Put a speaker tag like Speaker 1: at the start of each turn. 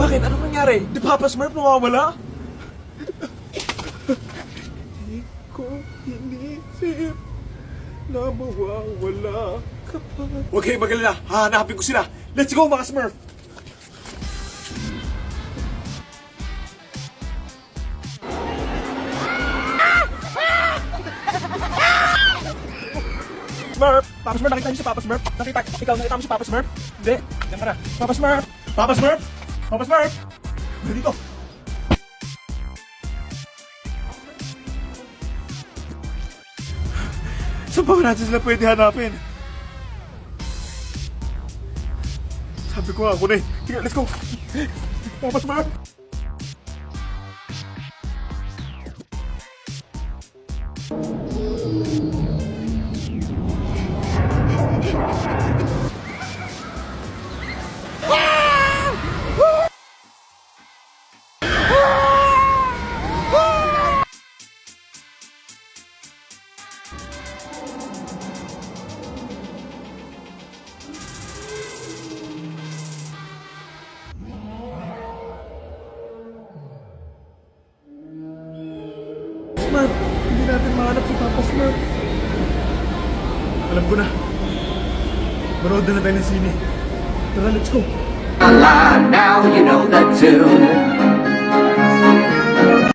Speaker 1: Bakit? Anong nangyari? Di Papa Smurf nawawala? Hindi ko inisip na mawawala ka pa. Huwag kayong magalala. Hahanapin ko sila. Let's go mga Smurf! Smurf! Papa Smurf, nakita niyo si Papa Smurf? Nakita, ikaw nakita mo si Papa Smurf? Hindi. Diyan ka na. Papa Smurf! Papa Smurf! Papa Smurf! Dito. Saan pa natin sila pwede hanapin? Sabi ko nga ako na eh. Sige, let's go. Papa Smurf! Smurf, natin mahanap si Papa Smurf. Alam ko na. Manood na na tayo ng sine. Tara, let's go.
Speaker 2: alive now, you know that tune.